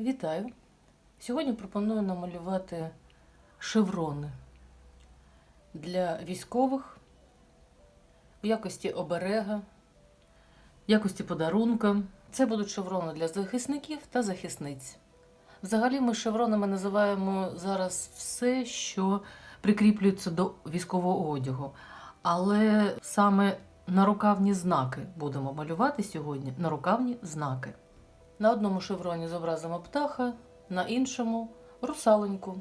Вітаю! Сьогодні пропоную намалювати шеврони для військових в якості оберега, в якості подарунка. Це будуть шеврони для захисників та захисниць. Взагалі, ми шевронами називаємо зараз все, що прикріплюється до військового одягу. Але саме нарукавні знаки будемо малювати сьогодні. Нарукавні знаки. На одному шевроні зобразимо птаха, на іншому русаленьку.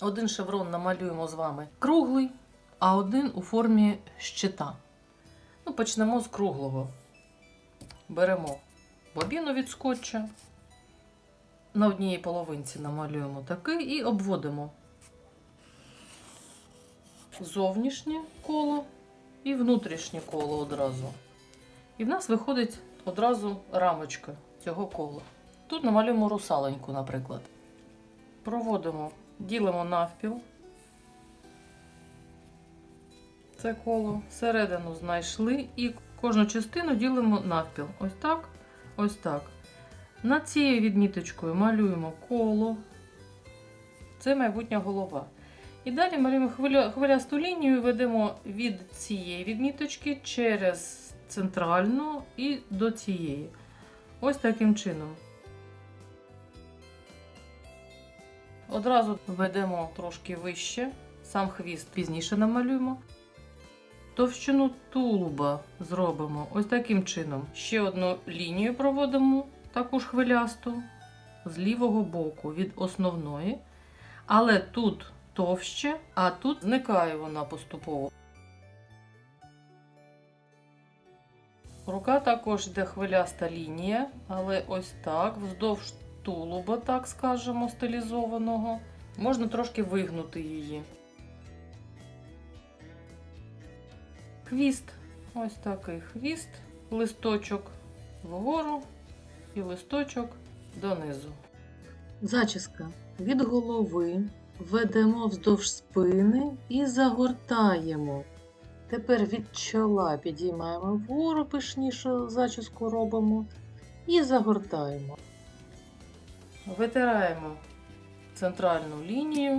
Один шеврон намалюємо з вами круглий, а один у формі щита. Ну, почнемо з круглого. Беремо бобіну від скотча. На одній половинці намалюємо такий і обводимо зовнішнє коло і внутрішнє коло одразу. І в нас виходить одразу рамочка цього кола. Тут намалюємо русаленьку, наприклад. Проводимо, ділимо навпіл. Це коло. Середину знайшли і кожну частину ділимо навпіл. Ось так, ось так. Над цією відміточкою малюємо коло. Це майбутня голова. І далі малюємо хвиля, хвилясту лінію, ведемо від цієї відміточки через центральну і до цієї. Ось таким чином. Одразу ведемо трошки вище, сам хвіст пізніше намалюємо. Товщину тулуба зробимо ось таким чином. Ще одну лінію проводимо, таку ж хвилясту, з лівого боку від основної. Але тут товще, а тут зникає вона поступово. Рука також йде хвиляста лінія, але ось так, вздовж тулуба, так скажемо, стилізованого. Можна трошки вигнути її. Хвіст. Ось такий хвіст, листочок вгору і листочок донизу. Зачіска від голови ведемо вздовж спини і загортаємо. Тепер від чола підіймаємо вгору, пишніше зачіску робимо і загортаємо. Витираємо центральну лінію.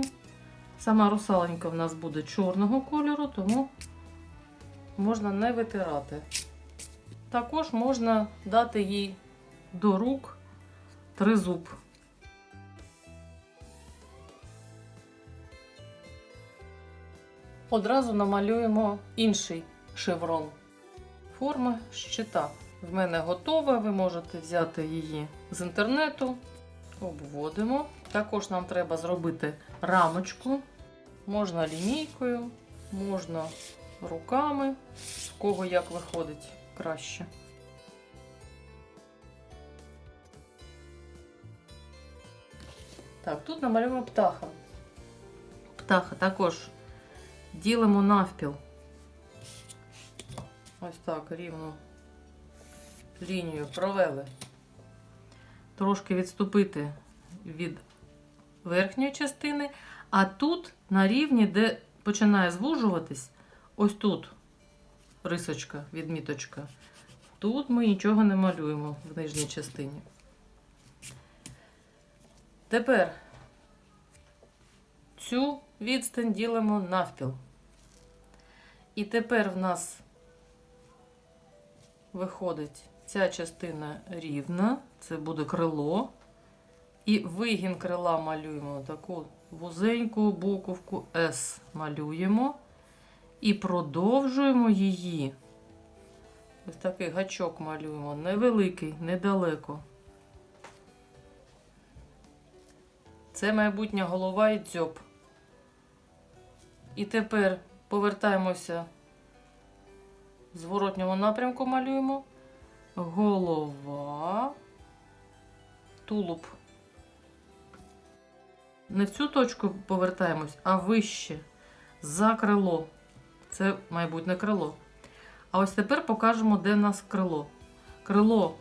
Сама русаленька в нас буде чорного кольору, тому можна не витирати. Також можна дати їй до рук тризуб. Одразу намалюємо інший шеврон. Форма щита. В мене готова, ви можете взяти її з інтернету. Обводимо. Також нам треба зробити рамочку. Можна лінійкою, можна руками, в кого як виходить краще. Так, тут намалюємо птаха. Птаха також ділимо навпіл. Ось так рівну лінію провели. Трошки відступити від верхньої частини, а тут на рівні, де починає звужуватись, ось тут рисочка, відміточка. Тут ми нічого не малюємо в нижній частині. Тепер цю відстань ділимо навпіл. І тепер в нас виходить ця частина рівна, це буде крило. І вигін крила малюємо таку вузеньку буковку S малюємо. І продовжуємо її. Ось такий гачок малюємо, невеликий, недалеко. Це майбутня голова і дзьоб. І тепер повертаємося в зворотньому напрямку малюємо. Голова, тулуб. Не в цю точку повертаємось, а вище за крило. Це майбутнє крило. А ось тепер покажемо, де в нас крило. Крило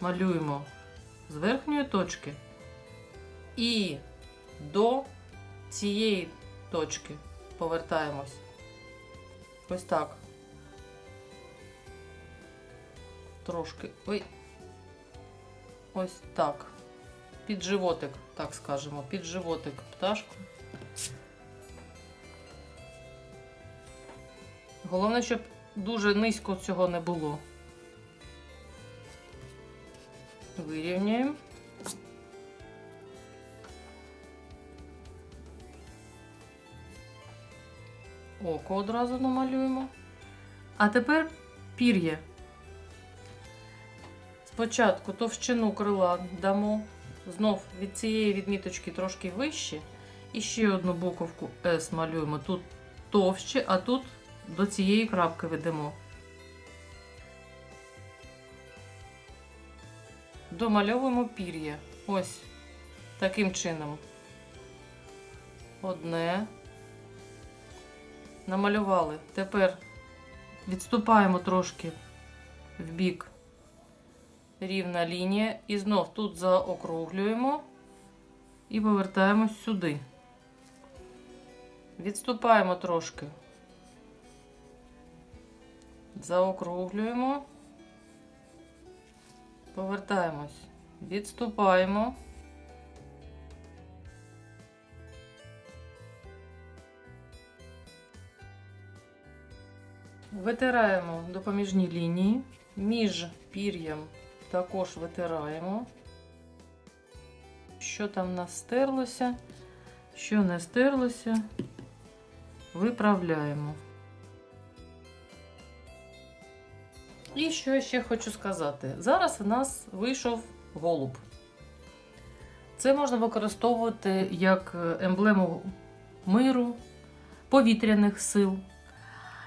малюємо з верхньої точки і до цієї точки повертаємось. Ось так. Трошки. Ой. Ось так. під животик, так скажемо, під животик пташку. Головне, щоб дуже низько цього не було. Вирівнюємо. Око одразу намалюємо. А тепер пір'я. Спочатку товщину крила дамо. Знов від цієї відміточки трошки вище. І ще одну буковку S малюємо. Тут товще, а тут до цієї крапки ведемо. Домальовуємо пір'я. Ось таким чином. Одне. Намалювали. Тепер відступаємо трошки в бік. Рівна лінія. І знов тут заокруглюємо і повертаємось сюди. Відступаємо трошки. Заокруглюємо. Повертаємось. Відступаємо. Витираємо допоміжні лінії. Між пір'ям також витираємо. Що там нас стерлося, що не стерлося, виправляємо. І що ще хочу сказати? Зараз в нас вийшов голуб. Це можна використовувати як емблему миру, повітряних сил.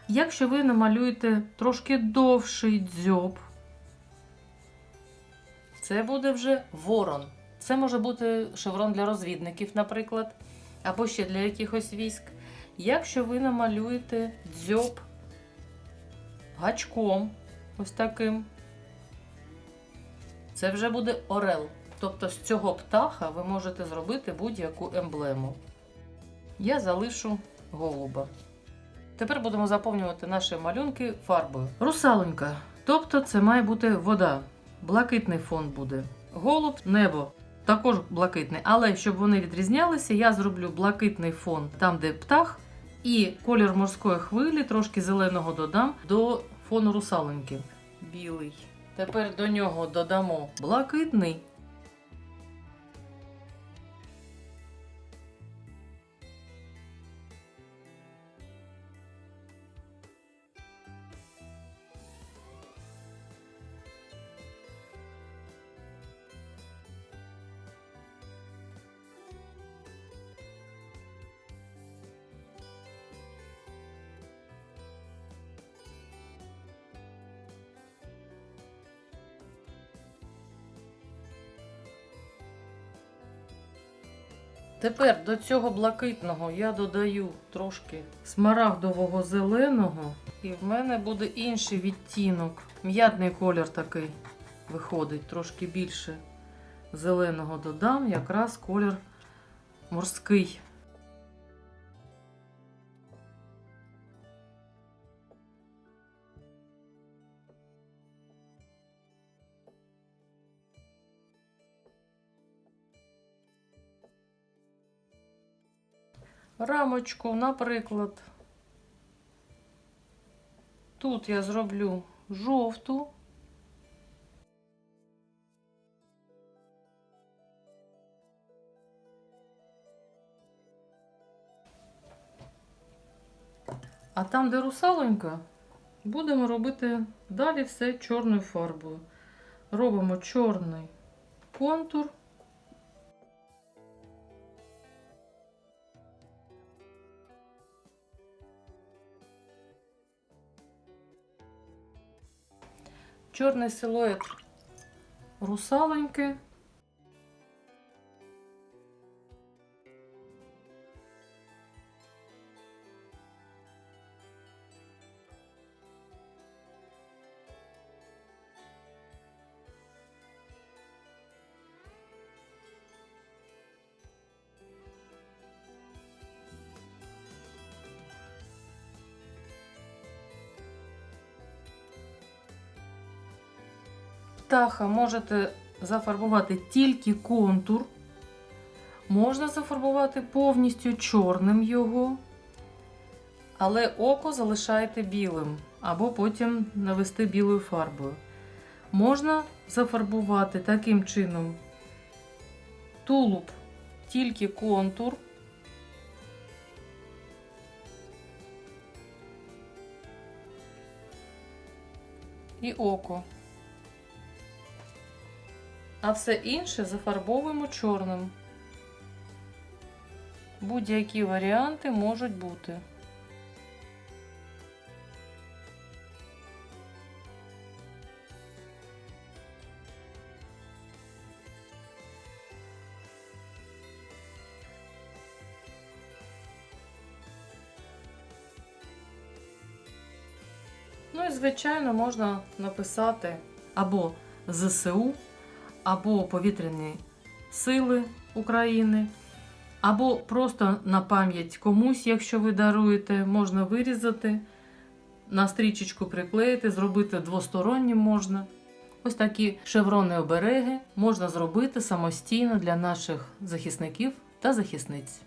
Якщо ви намалюєте трошки довший дзьоб, це буде вже ворон. Це може бути шеврон для розвідників, наприклад, або ще для якихось військ. Якщо ви намалюєте дзьоб гачком, ось таким, це вже буде орел. Тобто з цього птаха ви можете зробити будь-яку емблему. Я залишу голуба. Тепер будемо заповнювати наші малюнки фарбою. Русалонька. Тобто це має бути вода. Блакитний фон буде. Голуб, небо. Також блакитний. Але щоб вони відрізнялися, я зроблю блакитний фон там, де птах, і колір морської хвилі, трошки зеленого додам до фону русалоньки. Білий. Тепер до нього додамо блакитний. Тепер до цього блакитного я додаю трошки смарагдового зеленого, і в мене буде інший відтінок. М'ятний колір такий виходить, трошки більше зеленого додам, якраз колір морський. Рамочку, наприклад. Тут я зроблю жовту. А там, де русалонька, будемо робити далі все чорною фарбою. Робимо чорний контур. Чорний силует русалоньки. Птаха можете зафарбувати тільки контур. Можна зафарбувати повністю чорним його, але око залишайте білим, або потім навести білою фарбою. Можна зафарбувати таким чином тулуб, тільки контур. І око. А все інше зафарбовуємо чорним. Будь-які варіанти можуть бути. Ну і, звичайно, можна написати або ЗСУ, або Повітряні Сили України, або просто на пам'ять комусь, якщо ви даруєте, можна вирізати, на стрічечку приклеїти, зробити двостороннім можна. Ось такі шеврони обереги можна зробити самостійно для наших захисників та захисниць.